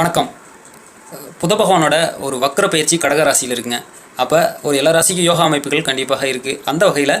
வணக்கம். புத பகவானோட ஒரு வக்ர பயிற்சி கடக ராசியில் இருக்குங்க. அப்போ ஒரு எல்லா ராசிக்கும் யோகா அமைப்புகள் கண்டிப்பாக இருக்குது அந்த வகையில்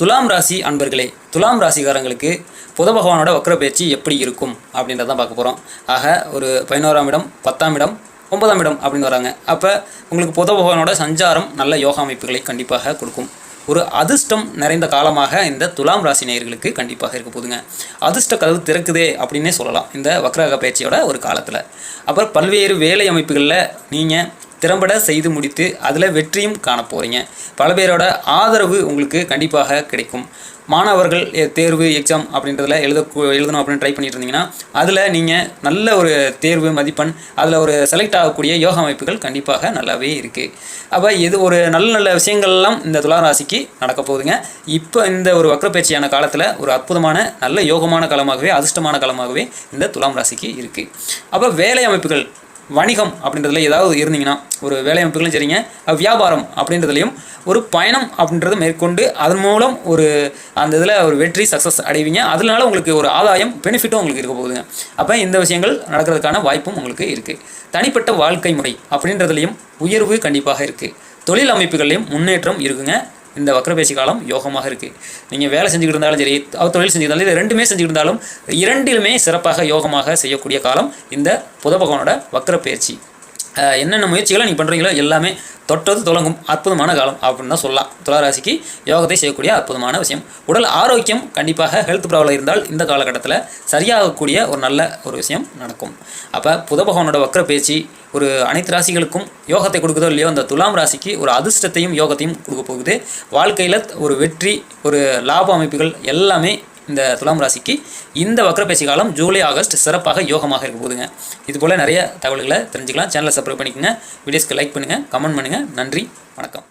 துலாம் ராசி அன்பர்களே துலாம் ராசிக்காரங்களுக்கு புத பகவானோட வக்ர பயிற்சி எப்படி இருக்கும் அப்படின்றத பார்க்க போகிறோம் ஆக ஒரு பதினோராம் இடம் பத்தாம் இடம் ஒன்பதாம் இடம் அப்படின்னு வராங்க. அப்போ உங்களுக்கு புத பகவானோட சஞ்சாரம் நல்ல யோகா அமைப்புகளை கண்டிப்பாக கொடுக்கும். ஒரு அதிர்ஷ்டம் நிறைந்த காலமாக இந்த துலாம் ராசி நேயர்களுக்கு கண்டிப்பாக இருக்க போதுங்க. அதிர்ஷ்ட கதவு திறக்குதே அப்படின்னே சொல்லலாம். இந்த வக்ரக பயிற்சியோட ஒரு காலத்தில். அப்புறம் பல்வேறு வேலை அமைப்புகளில் நீங்கள் திறம்பட செய்து முடித்து அதில் வெற்றியும் காண போகிறீங்க பல பேரோட ஆதரவு உங்களுக்கு கண்டிப்பாக கிடைக்கும். மாணவர்கள் தேர்வு எக்ஸாம் அப்படின்றதில் எழுத எழுதணும் அப்படின்னு ட்ரை பண்ணிட்டு இருந்தீங்கன்னா அதில் நீங்கள் நல்ல ஒரு தேர்வு மதிப்பெண் அதில் ஒரு செலக்ட் ஆகக்கூடிய யோகா அமைப்புகள் கண்டிப்பாக நல்லாவே இருக்குது அப்போ இது ஒரு நல்ல நல்ல விஷயங்கள்லாம் இந்த துளாராசிக்கு நடக்க போகுதுங்க. இப்போ இந்த ஒரு வக்ரப்பயிற்சியான காலத்தில் ஒரு அற்புதமான நல்ல யோகமான காலமாகவே அதிர்ஷ்டமான காலமாகவே இந்த துலாம் ராசிக்கு இருக்குது அப்போ வேலை அமைப்புகள் வணிகம் அப்படின்றதுல ஏதாவது இருந்தீங்கன்னா ஒரு வேலை அமைப்புகளும் சரிங்க வியாபாரம் அப்படின்றதுலையும் ஒரு பயணம் அப்படின்றத மேற்கொண்டு அதன் மூலம் ஒரு அந்த இதில் ஒரு வெற்றி சக்ஸஸ் அடைவீங்க. அதனால உங்களுக்கு ஒரு ஆதாயம் பெனிஃபிட்டும் உங்களுக்கு இருக்க போகுதுங்க. அப்போ இந்த விஷயங்கள் நடக்கிறதுக்கான வாய்ப்பும் உங்களுக்கு இருக்குது தனிப்பட்ட வாழ்க்கை முறை அப்படின்றதுலையும் உயர்வு கண்டிப்பாக இருக்குது தொழில் அமைப்புகள்லையும் முன்னேற்றம் இருக்குங்க. இந்த வக்ரபேசி காலம் யோகமாக இருக்குது நீங்கள் வேலை செஞ்சுக்கிட்டு இருந்தாலும் சரி அவர் தொழில் செஞ்சுக்கிட்டு இருந்தாலும் இது ரெண்டுமே செஞ்சுக்கிட்டு இருந்தாலும் இரண்டிலுமே சிறப்பாக யோகமாக செய்யக்கூடிய காலம் இந்த புத பகவானோட என்னென்ன முயற்சிகளை நீங்கள் பண்ணுறீங்களோ எல்லாமே தொட்டது தொடங்கும் அற்புதமான காலம் அப்படின்னு தான் சொல்லலாம். துளாராசிக்கு யோகத்தை செய்யக்கூடிய அற்புதமான விஷயம். உடல் ஆரோக்கியம் கண்டிப்பாக ஹெல்த் ப்ராப்ளம் இருந்தால் இந்த காலகட்டத்தில் சரியாகக்கூடிய ஒரு நல்ல ஒரு விஷயம் நடக்கும். அப்போ புதபகவானோட வக்கர பேச்சு ஒரு அனைத்து ராசிகளுக்கும் யோகத்தை கொடுக்குதோ இல்லையோ அந்த துலாம் ராசிக்கு ஒரு அதிர்ஷ்டத்தையும் யோகத்தையும் கொடுக்க போகுது. வாழ்க்கையில் ஒரு வெற்றி ஒரு லாப அமைப்புகள் எல்லாமே இந்த துலாம் ராசிக்கு இந்த வக்ரப்பேசி காலம் ஜூலை ஆகஸ்ட் சிறப்பாக யோகமாக இருக்க போகுதுங்க. இது போல் நிறைய தகவல்களை தெரிஞ்சுக்கலாம். சேனலை சப்ஸ்கிரைப் பண்ணிக்கோங்க. வீடியோஸ்க்கு லைக் பண்ணுங்கள் கமெண்ட் பண்ணுங்கள் நன்றி. வணக்கம்.